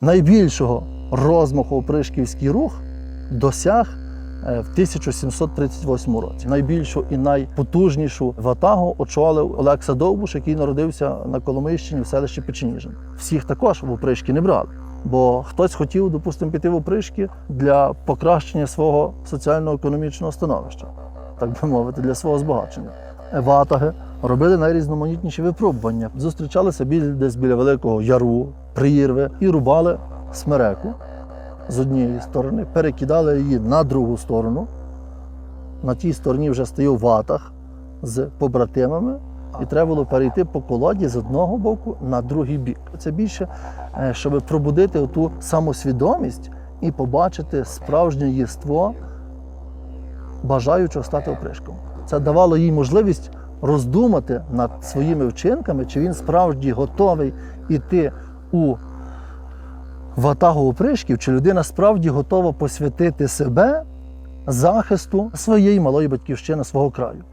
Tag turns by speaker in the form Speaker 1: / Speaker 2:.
Speaker 1: найбільшого розмаху опришківський рух досяг е, в 1738 році. Найбільшу і найпотужнішу ватагу очолив Олекса Довбуш, який народився на Коломийщині в селищі Печеніжин. Всіх також в опришки не брали. Бо хтось хотів, допустимо, піти в опришки для покращення свого соціально-економічного становища, так би мовити, для свого збагачення. Ватаги робили найрізноманітніші випробування. Зустрічалися десь біля Великого Яру, прірви і рубали смереку з однієї сторони, перекидали її на другу сторону. На тій стороні вже стояв ватаг з побратимами, і треба було перейти по колоді з одного боку на другий бік. Це більше, е, щоб пробудити ту самосвідомість і побачити справжнє єство бажаючого стати опришком. Це давало їй можливість роздумати над своїми вчинками, чи він справді готовий іти у ватагу опришків, чи людина справді готова посвятити себе захисту своєї малої батьківщини, свого краю.